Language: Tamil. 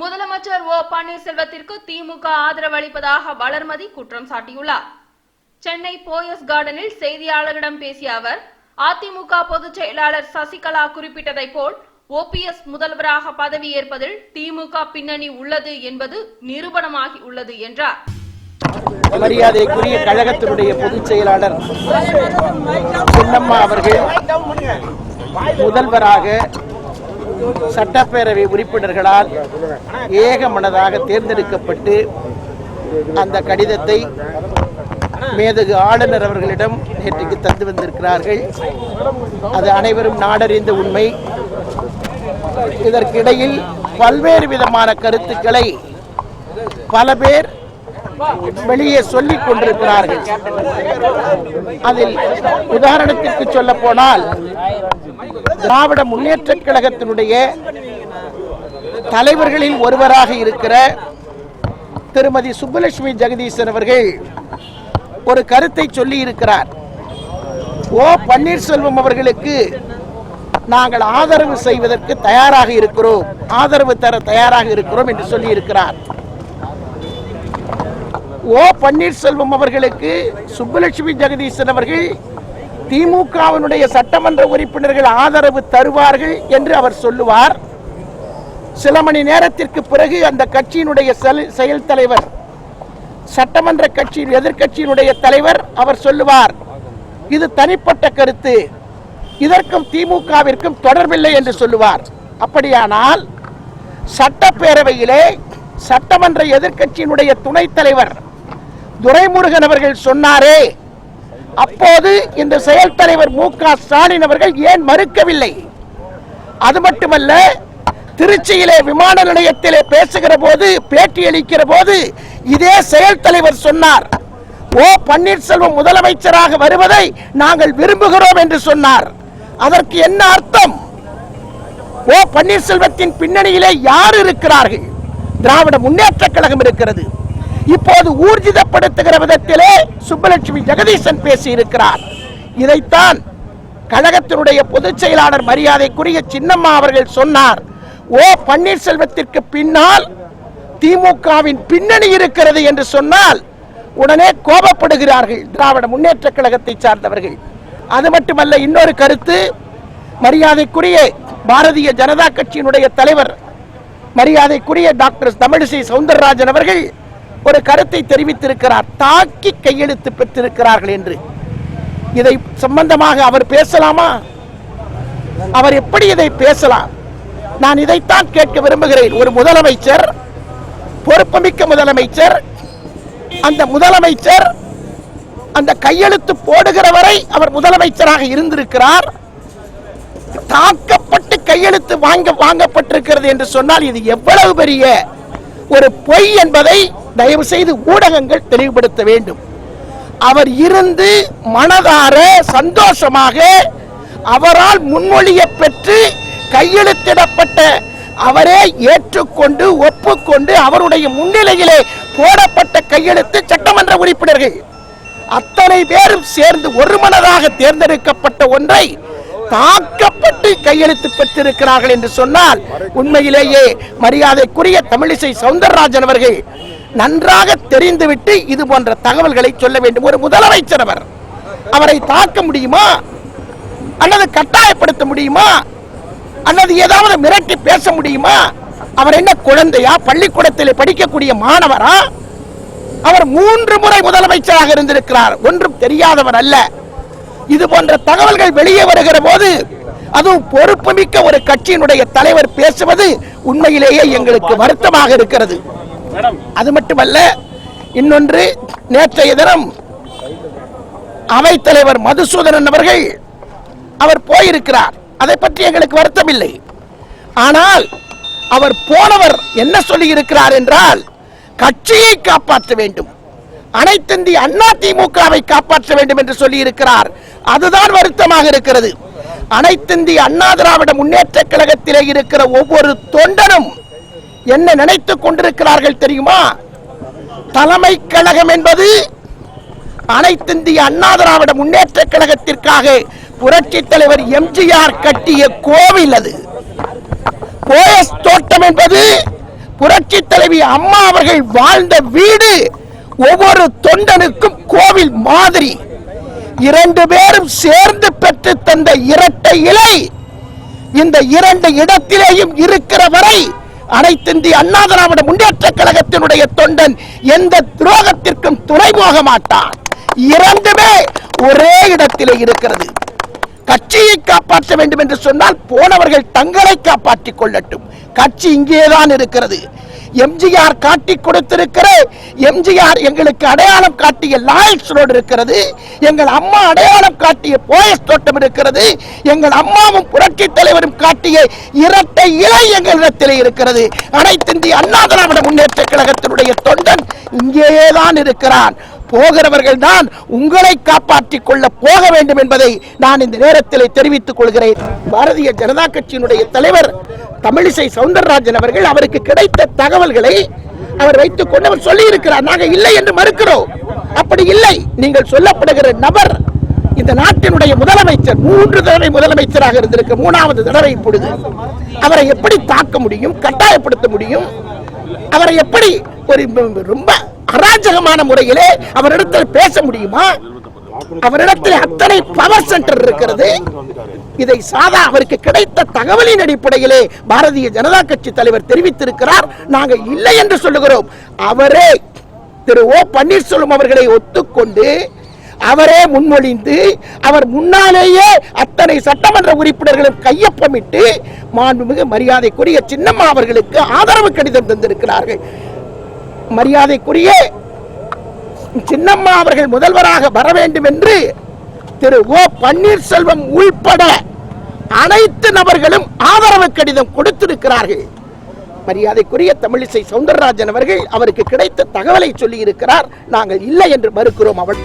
முதலமைச்சர் ஓ பன்னீர்செல்வத்திற்கு திமுக ஆதரவு அளிப்பதாக வளர்மதி குற்றம் சாட்டியுள்ளார். சென்னை போயஸ் கார்டனில் செய்தியாளர்களிடம் பேசிய அவர் அதிமுக பொதுச் செயலாளர் சசிகலா குறிப்பிட்டதை போல் ஓபிஎஸ் முதல்வராக பதவியேற்பதில் திமுக பின்னணி உள்ளது என்பது நிரூபணமாகி உள்ளது என்றார். மரியாதைக்குரிய கழகத்தினுடைய பொதுச் செயலாளர் சின்னம்மா அவர்கள் முதல்வராக சட்டப்பேரவை உறுப்பினர்களால் ஏகமனதாக தேர்ந்தெடுக்கப்பட்டு அந்த கடிதத்தை மேதகு ஆளுநர் அவர்களிடம் நேற்றுக்கு தந்து வந்திருக்கிறார்கள். அது அனைவரும் நாடறிந்த உண்மை. இதற்கிடையில் பல்வேறு விதமான கருத்துக்களை பல பேர் வெளியே சொல்லிக் கொண்டிருக்கிறார்கள். அதில் உதாரணத்திற்கு சொல்ல போனால் திராவிட முன்னேற்ற கழகத்தினுடைய தலைவர்களில் ஒருவராக இருக்கிற திருமதி சுப்புலட்சுமி ஜெகதீசன் அவர்கள் ஒரு கருத்தை சொல்லி இருக்கிறார். ஓ பன்னீர்செல்வம் அவர்களுக்கு நாங்கள் ஆதரவு செய்வதற்கு தயாராக இருக்கிறோம். ஆதரவு தர தயாராக இருக்கிறோம் என்று சொல்லி இருக்கிறார். ஓ பன்னீர்செல்வம் அவர்களுக்கு சுப்புலட்சுமி ஜெகதீசன் அவர்கள் திமுகவினுடைய சட்டமன்ற உறுப்பினர்கள் ஆதரவு தருவார்கள் என்று அவர் சொல்லுவார். சில மணி நேரத்திற்கு பிறகு அந்த கட்சியினுடைய செல்- செயல் தலைவர் சட்டமன்ற கட்சியின் எதிர்க்கட்சியினுடைய தலைவர் அவர் சொல்லுவார் இது தனிப்பட்ட கருத்து. இதற்கும் திமுகவிற்கும் தொடர்பில்லை என்று சொல்லுவார். அப்படியானால் சட்டப்பேரவையிலே சட்டமன்ற எதிர்க்கட்சியினுடைய துணைத் தலைவர் துரைமுருகன் அவர்கள் சொன்னாரே. அப்போது இந்த செயல் தலைவர் மு க ஸ்டாலின் அவர்கள் ஏன் மறுக்கவில்லை? அது மட்டுமல்ல திருச்சியிலே விமான நிலையத்திலே பேசுகிற போது பேட்டி அளிக்கிற போது இதே செயல் தலைவர் சொன்னார். ஓ பன்னீர்செல்வம் முதலமைச்சராக வருவதை நாங்கள் விரும்புகிறோம் என்று சொன்னார். அதற்கு என்ன அர்த்தம்? ஓ பன்னீர்செல்வத்தின் பின்னணியிலே யார் இருக்கிறார்கள்? திராவிட முன்னேற்ற கழகம் இருக்கிறது. இப்போது ஊர்ஜிதப்படுத்துகிற விதத்திலே சுப்பலட்சுமி ஜெகதீசன் பேசியிருக்கிறார். இதைத்தான் கழகத்தினுடைய பொதுச் செயலாளர் மரியாதைக்குரிய சின்னம்மா அவர்கள் சொன்னார். ஓ பன்னீர்செல்வத்திற்கு பின்னால் திமுகவின் பின்னணி இருக்கிறது என்று சொன்னால் உடனே கோபப்படுகிறார்கள் திராவிட முன்னேற்ற கழகத்தை சார்ந்தவர்கள். அது மட்டுமல்ல இன்னொரு கருத்து மரியாதைக்குரிய பாரதிய ஜனதா கட்சியினுடைய தலைவர் மரியாதைக்குரிய டாக்டர் தமிழிசை சவுந்தரராஜன் அவர்கள் ஒரு கருத்தை தெரிவித்திருக்கிறார் தாக்கி கையெழுத்து பெற்றிருக்கிறார்கள் என்று. இதை சம்பந்தமாக அவர் பேசலாமா? அவர் எப்படி இதை பேசலாம்? நான் இதைத்தான் கேட்க விரும்புகிறேன். ஒரு முதலமைச்சர் பொறுப்புமிக்க முதலமைச்சர் அந்த முதலமைச்சர் அந்த கையெழுத்து போடுகிற வரை அவர் முதலமைச்சராக இருந்திருக்கிறார். தாக்கப்பட்டு கையெழுத்து வாங்க வாங்கப்பட்டிருக்கிறது என்று சொன்னால் இது எவ்வளவு பெரிய ஒரு பொய் என்பதை தயவு செய்து ஊடகங்கள் தெளிவுபடுத்த வேண்டும். அவர் இருந்து மனதார சந்தோஷமாக அவரால் முன்மொழிய பெற்று கையெழுத்திடப்பட்ட அவரே ஏற்றுக்கொண்டு ஒப்புக்கொண்டு அவருடைய முன்னிலையிலே போடப்பட்ட கையெழுத்து சட்டமன்ற உறுப்பினர்கள். அத்தனை பேரும் சேர்ந்து ஒரு மனதாக தேர்ந்தெடுக்கப்பட்ட ஒன்றை தாக்கப்பட்டு கையெழுத்து பெற்றிருக்கிறார்கள் என்று சொன்னால் உண்மையிலேயே மரியாதைக்குரிய தமிழிசை சவுந்தரராஜன் அவர்கள் நன்றாக தெரிந்துவிட்டு இது போன்ற தகவல்களை சொல்ல வேண்டும். ஒரு முதலமைச்சர் அவர். அவரை தாக்க முடியுமா? அல்லது கட்டாயப்படுத்த முடியுமா? அல்லது ஏதாவது மிரட்டி பேச முடியுமா? அவர் என்ன குழந்தையா? பள்ளிக்கூடத்தில் படிக்கக்கூடிய மாணவரா? அவர் மூன்று முறை முதலமைச்சராக இருந்திருக்கிறார். ஒன்றும் தெரியாதவர் அல்ல. இது போன்ற தகவல்கள் வெளியே வருகிற போது அதுவும் பொறுப்புமிக்க ஒரு கட்சியினுடைய தலைவர் பேசுவது உண்மையிலேயே எங்களுக்கு வருத்தமாக இருக்கிறது. அது மட்டுமல்ல இன்னொன்று நேற்றைய தினம் அவைத்தலைவர் மதுசூதனன் அவர்கள் அவர் போயிருக்கிறார். அதை பற்றி எங்களுக்கு வருத்தம் இல்லை ஆனால் அவர் போனவர் என்ன சொல்லியிருக்கிறார் என்றால் கட்சியை காப்பாற்ற வேண்டும். அனைத்திந்திய அண்ணா திமுகவை காப்பாற்ற வேண்டும் என்று சொல்லியிருக்கிறார். அதுதான் வருத்தமாக இருக்கிறது. அனைத்திந்திய அண்ணா திராவிட முன்னேற்ற கழகத்திலே இருக்கிற ஒவ்வொரு தொண்டனும் என்ன நினைத்துக் கொண்டிருக்கிறார்கள் தெரியுமா? தலைமை கழகம் என்பது அனைத்திந்திய அண்ணா திராவிட முன்னேற்ற கழகத்திற்காக புரட்சி தலைவர் எம்ஜிஆர் கட்டிய கோவில் அது. போயஸ் தோட்டம் என்பது புரட்சி தலைவி அம்மா அவர்கள் வாழ்ந்த வீடு. ஒவ்வொரு தொண்டனுக்கும் கோவில் மாதிரி. இரண்டு பேரும் சேர்ந்து பெற்று தந்த இரட்டை இலை. இந்த இரண்டு இடத்திலேயும் இருக்கிற வரை அனைத்திந்திய அண்ணா திராவிட முன்னேற்ற கழகத்தினுடைய தொண்டன் எந்த துரோகத்திற்கும் துணை போக மாட்டான். இரண்டுமே ஒரே இடத்திலே இருக்கிறது. கட்சியை காப்பாற்ற வேண்டும் என்று சொன்னால் போனவர்கள் தங்களை காப்பாற்றிக் கொள்ளட்டும். கட்சி இங்கேதான் இருக்கிறது. எம்ஜிஆர் காட்டி கொடுத்திருக்கிற. எம்ஜிஆர் எங்களுக்கு அடையாளம் காட்டிய லாயல்ஸ் ரோடு இருக்கிறது. எங்கள் அம்மா அடையாளம் காட்டிய போயஸ் தோட்டம் இருக்கிறது. எங்கள் அம்மாவும் புரட்சி தலைவரும் காட்டிய இரட்டை இலை எங்களிடத்திலே இருக்கிறது. அனைத்து இந்திய அண்ணா திராவிட முன்னேற்ற கழகத்தினுடைய தொண்டன் இங்கேதான் இருக்கிறான். போகிறவர்கள் தான் உங்களை காப்பாற்றிக் கொள்ள போக வேண்டும் என்பதை நான் இந்த நேரத்தில் தெரிவித்துக் கொள்கிறேன். பாரதிய ஜனதா கட்சியினுடைய தலைவர் தமிழிசை சவுந்தரராஜன் அவர்கள் அவருக்கு கிடைத்த தகவல்களை அவர் வைத்துக் கொண்டு அவர் சொல்லி இருக்கிறார் நாங்கள் இல்லை என்று மறுக்கிறோம். அப்படி இல்லை. நீங்கள் சொல்லப்படுகிற நபர் இந்த நாட்டினுடைய முதலமைச்சர் மூன்று தடவை முதலமைச்சராக இருந்திருக்க. மூணாவது தடவை இப்பொழுது. அவரை எப்படி தாக்க முடியும் கட்டாயப்படுத்த முடியும்? அவரை எப்படி ஒரு ரொம்ப அராஜகமான முறையிலே அவரிடத்தில் பேச முடியுமா? அவரிடத்தில் அத்தனை பவர் சென்டர் இருக்கிறது. இதை சாதா அவருக்கு கிடைத்த தகவலின் அடிப்படையிலே பாரதிய ஜனதா கட்சி தலைவர் தெரிவித்திருக்கிறார். நாங்கள் இல்லை என்று சொல்லுகிறோம். அவரே திரு ஓ பன்னீர்செல்வம் அவர்களை ஒத்துக்கொண்டு அவரே முன்மொழிந்து அவர் முன்னாலேயே அத்தனை சட்டமன்ற உறுப்பினர்களும் கையொப்பமிட்டு மாண்புமிகு மரியாதைக்குரிய சின்னம்மா அவர்களுக்கு ஆதரவு கடிதம் தந்திருக்கிறார்கள். மரியாதைக்குரிய சின்னம்மா அவர்கள் முதல்வராக வர வேண்டும் என்று திரு ஓ பன்னீர்செல்வம் உள்பட அனைத்து நபர்களும் ஆதரவு கடிதம் கொடுத்திருக்கிறார்கள். மரியாதைக்குரிய தமிழிசை சவுந்தரராஜன் அவர்கள் அவருக்கு கிடைத்த தகவலை சொல்லி இருக்கிறார் நாங்கள் இல்லை என்று மறுக்கிறோம் அவள்.